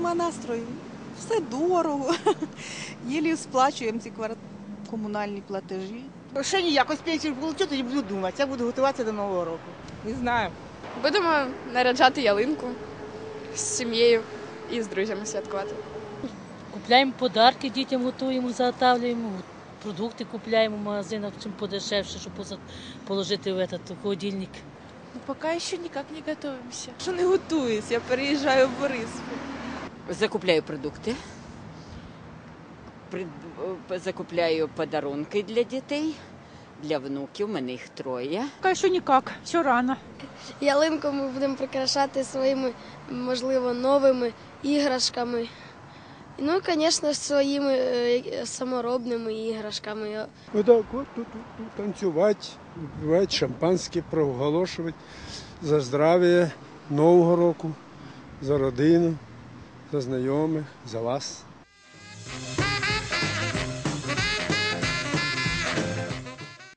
нема настрою. Все дорого. Єлі сплачуємо ці комунальні платежі. Ще ніяк, ось пенсію получу, тоді буду думати. Я буду готуватися до Нового року. Не знаю. Будемо наряджати ялинку з сім'єю і з друзями святкувати. Купляємо подарки дітям, готуємо, заготавлюємо, продукти купляємо в магазинах, чим подешевше, щоб положити в этот холодильник. Ну, пока еще никак не готовимся. Що не готуюсь, я переїжджаю в Борисполь. Закупляю продукти, е, закупляю подарунки для дітей, для внуків, у мене їх троє. Поки що ніяк, все рано. Ялинку ми будемо прикрашати своїми, можливо, новими іграшками. Ну, звісно, своїми е, саморобними іграшками. Вот так вот тут, тут, тут танцювати, випивати шампанське, проголошувати за здрав'я Нового року, за родину, за знайомих, за вас.